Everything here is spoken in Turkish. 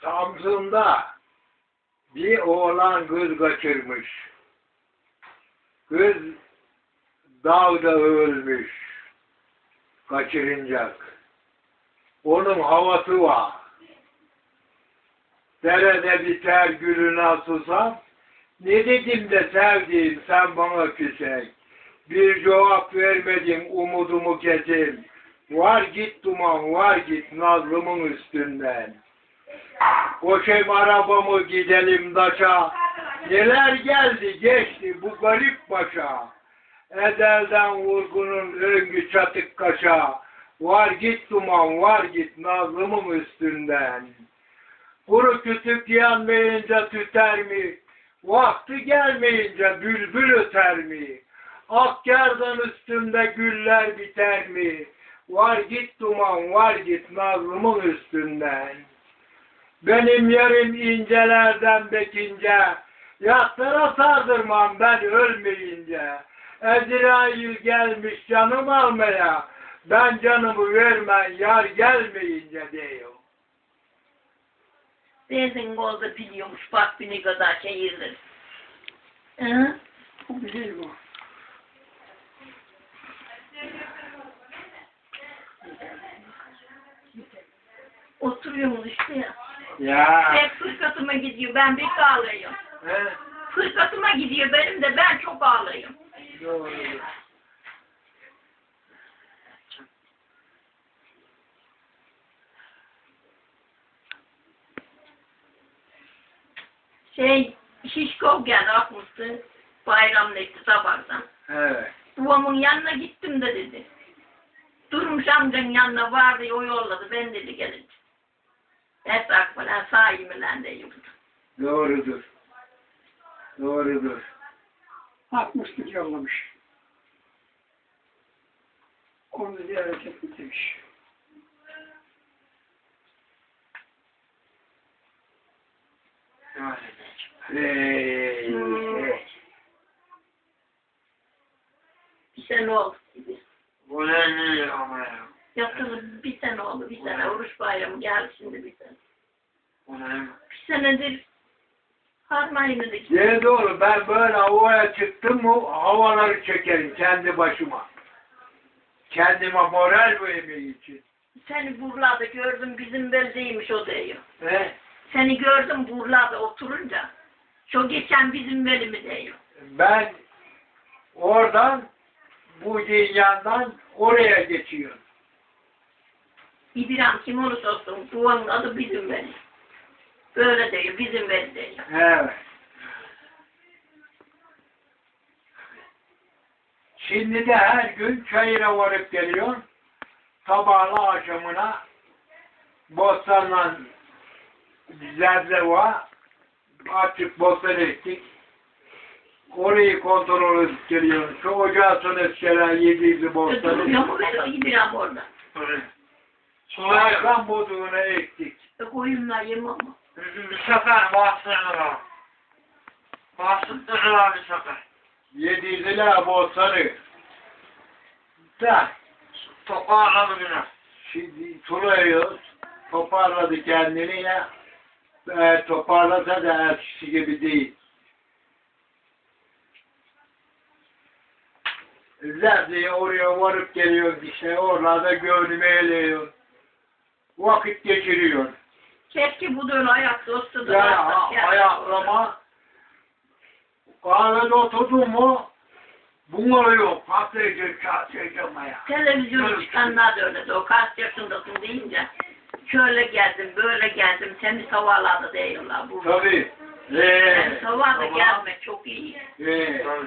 Samsun'da bir oğlan kız kaçırmış. Kız dağda ölmüş. Kaçırıncak. Onun havası var. Derede biter gülüne susam. Ne dedim de sevdiğim sen bana küsek. Bir cevap vermedin umudumu kesin. Var git duman var git nazlımın üstünden. Koşayım arabamı gidelim daşa. Neler geldi geçti bu garip başa. Ezelden vurgunun öngü çatık kaşa. Var git duman var git nazlımın üstünden. Kuru kütük yanmayınca tüter mi? Vakti gelmeyince bülbül öter mi? Ak gerdan üstünde güller biter mi? Var git duman var git nazlımın üstünden. Benim yerim incelerden bekince, yastıra sardırmam ben ölmeyince. Ezrail gelmiş canım almaya, ben canımı vermem yar gelmeyince diyor. Benzin golda biliyormuş bak bir ne kadar çayırdır. Hı? Bu güzel bu. Oturuyormuş işte ya. Ya. Hep fırkatıma gidiyor ben bir ağlıyorum. He? Fırkatıma gidiyor benim de ben çok ağlıyorum. Doğrudur. Şey şişko geldi akmıştı. Bayramda işte sabahtan. Evet. Babamın yanına gittim de dedi. Durmuş amcanın yanına vardı o yolladı ben dedi gelin. Esrak falan sahimilen de yoktu. Doğrudur. Doğrudur. 60'lık yollamış. Onu ziyaret etmek demiş. Hey, Hmm. Bir sene oldu gibi. Bu ne ne ama ya? Yatılı bir sene oldu bir sene. Oruç bayramı geldi şimdi bir sene. Bir senedir harmayını Ne doğru ben böyle havaya çıktım mı havaları çekerim kendi başıma. Kendime moral vermek için. Seni burlada gördüm bizim beldeymiş o diyor. He? Seni gördüm burlada oturunca. Şu geçen bizim belimi diyor. Ben oradan bu dünyadan oraya geçiyorum. İbrahim kim olursa olsun duanın adı bizim beli. Böyle diyor bizim beli diyor. Evet. Şimdi de her gün çayıra varıp geliyor. Sabahla akşamına bostanla zebze var. Açık bostan ektik. Orayı kontrol edip geliyor. Şu ocağı sönetçeler yediğimizi bostanı. Duruyor mu böyle o İbrahim orada? Soğan bozuğuna ektik. E, koyunlar yemem ama. Bir sefer bastırdılar. Bastırdılar bir sefer. Yediğiler bostanı. Da Toparladı yine. Şimdi Tulay'ı toparladı kendini ya. Eğer toparlasa da erkisi gibi değil. Zerde'ye oraya varıp geliyor işte oralarda gönlümü eğliyor. Vakit geçiriyor. Keşke bu ayakta olsa da. Ya ayaklama kahvede oturdun mu bunalıyor. Patlayacak, çatlayacak ya. Televizyon çıkanlar da öyle o kaç yaşındasın deyince şöyle geldim böyle geldim seni savarlarda diyorlar. Tabii. Yani Ee, savarda Tamam. gelmek çok iyi. ee. Tabii.